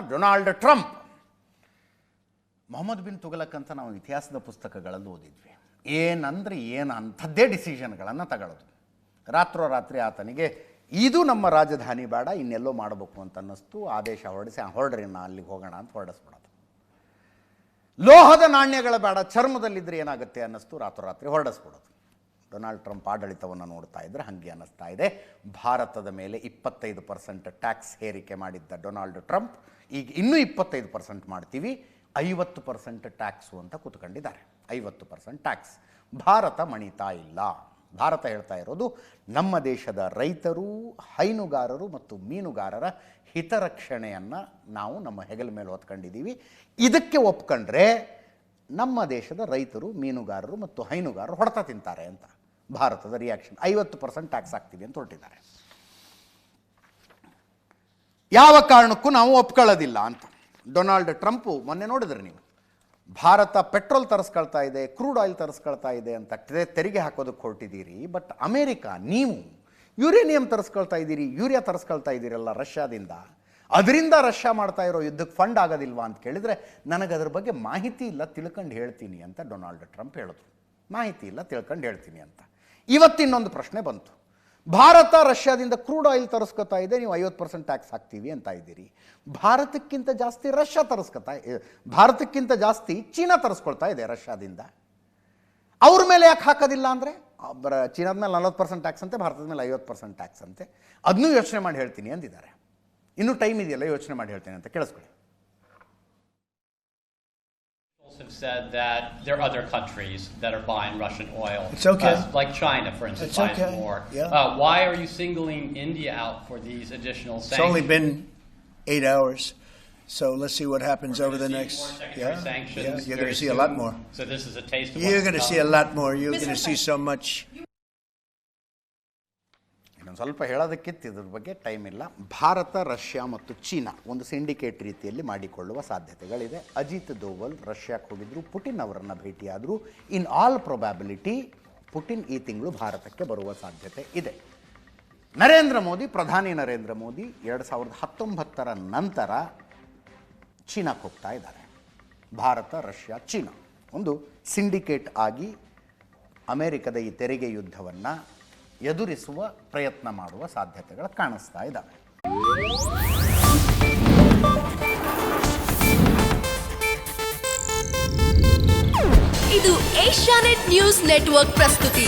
Donald Trump. Mohammed bin Tughlaq ಅಂತ ನಾವು ಇತಿಹಾಸದ ಪುಸ್ತಕಗಳಲ್ಲಿ ಓದಿದ್ವಿ. ಏನಂದ್ರೆ ಏನು ಅಂಥದ್ದೇ ಡಿಸಿಷನ್ಗಳನ್ನು ತಗೊಳ್ಳೋದು. ರಾತ್ರೋರಾತ್ರಿ ಆತನಿಗೆ ಇದು ನಮ್ಮ ರಾಜಧಾನಿ ಬೇಡ ಇನ್ನೆಲ್ಲೋ ಮಾಡಬೇಕು ಅಂತ ಅನ್ನಿಸ್ತು. ಆದೇಶ ಹೊರಡಿಸಿ "ಆ, ಹೊರಡ್ರಿ ನಾ ಅಲ್ಲಿಗೆ ಹೋಗೋಣ ಅಂತ ಹೊರಡಿಸ್ಬಿಡೋದು. ಲೋಹದ ನಾಣ್ಯಗಳ ಬೇಡ ಚರ್ಮದಲ್ಲಿದ್ದರೆ ಏನಾಗುತ್ತೆ ಅನ್ನಿಸ್ತು ರಾತ್ರೋರಾತ್ರಿ ಹೊರಡಿಸ್ಬಿಡೋದು. ಡೊನಾಲ್ಡ್ ಟ್ರಂಪ್ ಆಡಳಿತವನ್ನು ನೋಡ್ತಾ ಇದ್ದರೆ ಹಾಗೆ ಅನ್ನಿಸ್ತಾ ಇದೆ. ಭಾರತದ ಮೇಲೆ ಇಪ್ಪತ್ತೈದು ಪರ್ಸೆಂಟ್ ಟ್ಯಾಕ್ಸ್ ಹೇರಿಕೆ ಮಾಡಿದ್ದ ಡೊನಾಲ್ಡ್ ಟ್ರಂಪ್, ಈಗ ಇನ್ನೂ ಇಪ್ಪತ್ತೈದು ಪರ್ಸೆಂಟ್ ಮಾಡ್ತೀವಿ. ಐವತ್ತು ಪರ್ಸೆಂಟ್ ಟ್ಯಾಕ್ಸು ಅಂತ ಕೂತ್ಕೊಂಡಿದ್ದಾರೆ. ಐವತ್ತು ಪರ್ಸೆಂಟ್ ಟ್ಯಾಕ್ಸ್. ಭಾರತ ಮಣಿತಾ ಇಲ್ಲ. ಭಾರತ ಹೇಳ್ತಾ ಇರೋದು, ನಮ್ಮ ದೇಶದ ರೈತರು, ಹೈನುಗಾರರು ಮತ್ತು ಮೀನುಗಾರರ ಹಿತರಕ್ಷಣೆಯನ್ನು ನಾವು ನಮ್ಮ ಹೆಗಲ ಮೇಲೆ ಹೊತ್ಕೊಂಡಿದ್ದೀವಿ. ಇದಕ್ಕೆ ಒಪ್ಕೊಂಡ್ರೆ ನಮ್ಮ ದೇಶದ ರೈತರು, ಮೀನುಗಾರರು ಮತ್ತು ಹೈನುಗಾರರು ಹೊಡೆತ ತಿಂತಾರೆ ಅಂತ. ಭಾರತದ ರಿಯಾಕ್ಷನ್ ಐವತ್ತು ಪರ್ಸೆಂಟ್ ಟ್ಯಾಕ್ಸ್ ಹಾಕ್ತೀವಿ ಅಂತ ಹೊರಟಿದ್ದಾರೆ. ಯಾವ ಕಾರಣಕ್ಕೂ ನಾವು ಒಪ್ಕೊಳ್ಳೋದಿಲ್ಲ ಅಂತ. ಡೊನಾಲ್ಡ್ ಟ್ರಂಪು ಮೊನ್ನೆ ನೋಡಿದ್ರಿ ನೀವು. ಭಾರತ ಪೆಟ್ರೋಲ್ ತರಿಸ್ಕೊಳ್ತಾ ಇದೆ, ಕ್ರೂಡ್ ಆಯಿಲ್ ತರಿಸ್ಕೊಳ್ತಾ ಇದೆ ಅಂತ ತೆರಿಗೆ ಹಾಕೋದಕ್ಕೆ ಹೊರಟಿದ್ದೀರಿ. ಬಟ್ ಅಮೇರಿಕಾ, ನೀವು ಯುರೇನಿಯಂ ತರಿಸ್ಕೊಳ್ತಾ ಇದ್ದೀರಿ, ಯೂರಿಯಾ ತರಿಸ್ಕೊಳ್ತಾ ಇದ್ದೀರಲ್ಲ ರಷ್ಯಾದಿಂದ. ಅದರಿಂದ ರಷ್ಯಾ ಮಾಡ್ತಾ ಇರೋ ಯುದ್ಧಕ್ಕೆ ಫಂಡ್ ಆಗೋದಿಲ್ವಾ ಅಂತ ಕೇಳಿದರೆ ನನಗೆ ಅದ್ರ ಬಗ್ಗೆ ಮಾಹಿತಿ ಇಲ್ಲ, ತಿಳ್ಕೊಂಡು ಹೇಳ್ತೀನಿ ಅಂತ ಡೊನಾಲ್ಡ್ ಟ್ರಂಪ್ ಹೇಳಿದ್ರು. ಮಾಹಿತಿ ಇಲ್ಲ, ತಿಳ್ಕೊಂಡು ಹೇಳ್ತೀನಿ ಅಂತ. ಇವತ್ತಿನ್ನೊಂದು ಪ್ರಶ್ನೆ ಬಂತು. ಭಾರತ ರಷ್ಯಾದಿಂದ ಕ್ರೂಡ್ ಆಯಿಲ್ ತರಿಸ್ಕೊತಾ ಇದೆ, ನೀವು ಐವತ್ತು ಪರ್ಸೆಂಟ್ ಟ್ಯಾಕ್ಸ್ ಹಾಕ್ತೀವಿ ಅಂತ ಇದ್ದೀರಿ. ಭಾರತಕ್ಕಿಂತ ಜಾಸ್ತಿ ರಷ್ಯಾ ತರಿಸ್ಕೊತಾ ಭಾರತಕ್ಕಿಂತ ಜಾಸ್ತಿ ಚೀನಾ ತರಿಸ್ಕೊಳ್ತಾ ಇದೆ ರಷ್ಯಾದಿಂದ. ಅವ್ರ ಮೇಲೆ ಯಾಕೆ ಹಾಕೋದಿಲ್ಲ ಅಂದರೆ ಚೀನಾದ ಮೇಲೆ ನಲ್ವತ್ತು ಪರ್ಸೆಂಟ್ ಟ್ಯಾಕ್ಸ್ ಅಂತೆ, ಭಾರತದ ಮೇಲೆ ಐವತ್ತು ಪರ್ಸೆಂಟ್ ಟ್ಯಾಕ್ಸ್ ಅಂತೆ. ಅದನ್ನೂ ಯೋಚನೆ ಮಾಡಿ ಹೇಳ್ತೀನಿ ಅಂದಿದ್ದಾರೆ. ಇನ್ನೂ ಟೈಮ್ ಇದೆಯಲ್ಲ, ಯೋಚನೆ ಮಾಡಿ ಹೇಳ್ತೀನಿ ಅಂತ ಕೇಳಿಸ್ಕೊಳ್ಳಿ. Have said that there are other countries that are buying Russian oil. It's okay. uh, like China, for instance, It's buys okay. more. Yeah. Uh, why are you singling India out for these additional sanctions? It's only been eight hours, so let's see what happens We're over the next. more secondary Yeah, sanctions yeah, you're going to see a lot more. So this is a taste of You're going to to see a lot more. You're going to see so much. ಇನ್ನೊಂದು ಸ್ವಲ್ಪ ಹೇಳೋದಕ್ಕಿತ್ತು ಇದ್ರ ಬಗ್ಗೆ time ಇಲ್ಲ. Bharat, Russia ಮತ್ತು China ಒಂದು syndicate ರೀತಿಯಲ್ಲಿ ಮಾಡಿಕೊಳ್ಳುವ ಸಾಧ್ಯತೆಗಳಿದೆ. ಅಜಿತ್ ದೋವಲ್ ರಷ್ಯಾಕ್ಕೆ ಹೋಗಿದ್ರು, ಪುಟಿನ್ ಅವರನ್ನು ಭೇಟಿಯಾದರು. ಇನ್ ಆಲ್ ಪ್ರೊಬ್ಯಾಬಿಲಿಟಿ ಪುಟಿನ್ ಈ ತಿಂಗಳು ಭಾರತಕ್ಕೆ ಬರುವ ಸಾಧ್ಯತೆ ಇದೆ. ನರೇಂದ್ರ ಮೋದಿ, ಪ್ರಧಾನಿ ನರೇಂದ್ರ ಮೋದಿ ಎರಡು ಸಾವಿರದ ಹತ್ತೊಂಬತ್ತರ ನಂತರ ಚೀನಾಕ್ಕೆ ಹೋಗ್ತಾ ಇದ್ದಾರೆ. ಭಾರತ, ರಷ್ಯಾ, ಚೀನಾ ಒಂದು ಸಿಂಡಿಕೇಟ್ ಆಗಿ ಅಮೆರಿಕದ ಈ ತೆರಿಗೆ ಯುದ್ಧವನ್ನು ಎದುರಿಸುವ ಪ್ರಯತ್ನ ಮಾಡುವ ಸಾಧ್ಯತೆಗಳು ಕಾಣಿಸ್ತಾ ಇದ್ದಾವೆ ಇದು ಏಷ್ಯಾನೆಟ್ ನ್ಯೂಸ್ ನೆಟ್ವರ್ಕ್ ಪ್ರಸ್ತುತಿ.